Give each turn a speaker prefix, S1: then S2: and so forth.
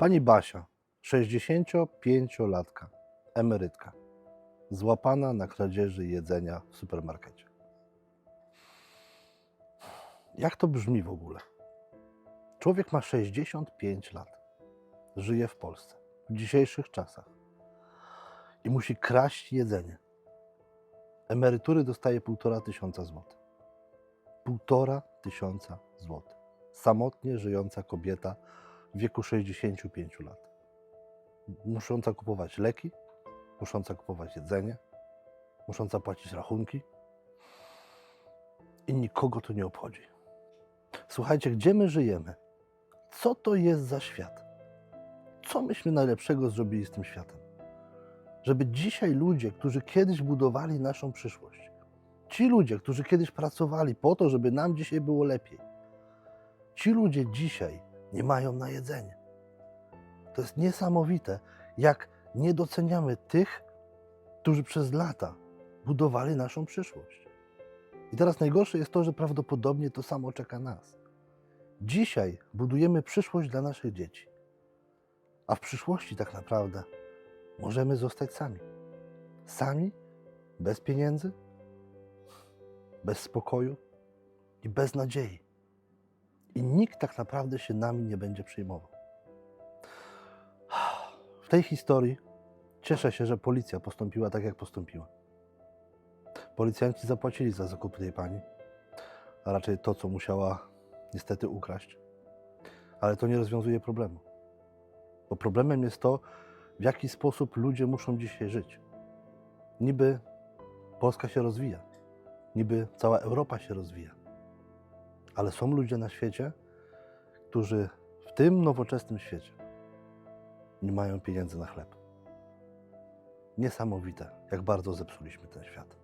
S1: Pani Basia, 65-latka, emerytka, złapana na kradzieży jedzenia w supermarkecie. Jak to brzmi w ogóle? Człowiek ma 65 lat, żyje w Polsce, w dzisiejszych czasach i musi kraść jedzenie. Emerytury dostaje półtora tysiąca złotych. Półtora tysiąca złotych. Samotnie żyjąca kobieta w wieku 65 lat. Musząca kupować leki, musząca kupować jedzenie, musząca płacić rachunki i nikogo to nie obchodzi. Słuchajcie, gdzie my żyjemy? Co to jest za świat? Co myśmy najlepszego zrobili z tym światem? Żeby dzisiaj ludzie, którzy kiedyś budowali naszą przyszłość, ci ludzie, którzy kiedyś pracowali po to, żeby nam dzisiaj było lepiej, ci ludzie dzisiaj nie mają na jedzenie. To jest niesamowite, jak nie doceniamy tych, którzy przez lata budowali naszą przyszłość. I teraz najgorsze jest to, że prawdopodobnie to samo czeka nas. Dzisiaj budujemy przyszłość dla naszych dzieci, a w przyszłości tak naprawdę możemy zostać sami. Sami, bez pieniędzy, bez spokoju i bez nadziei. I nikt tak naprawdę się nami nie będzie przejmował. W tej historii cieszę się, że policja postąpiła tak, jak postąpiła. Policjanci zapłacili za zakup tej pani, a raczej to, co musiała niestety ukraść. Ale to nie rozwiązuje problemu. Bo problemem jest to, w jaki sposób ludzie muszą dzisiaj żyć. Niby Polska się rozwija, niby cała Europa się rozwija, ale są ludzie na świecie, którzy w tym nowoczesnym świecie nie mają pieniędzy na chleb. Niesamowite, jak bardzo zepsuliśmy ten świat.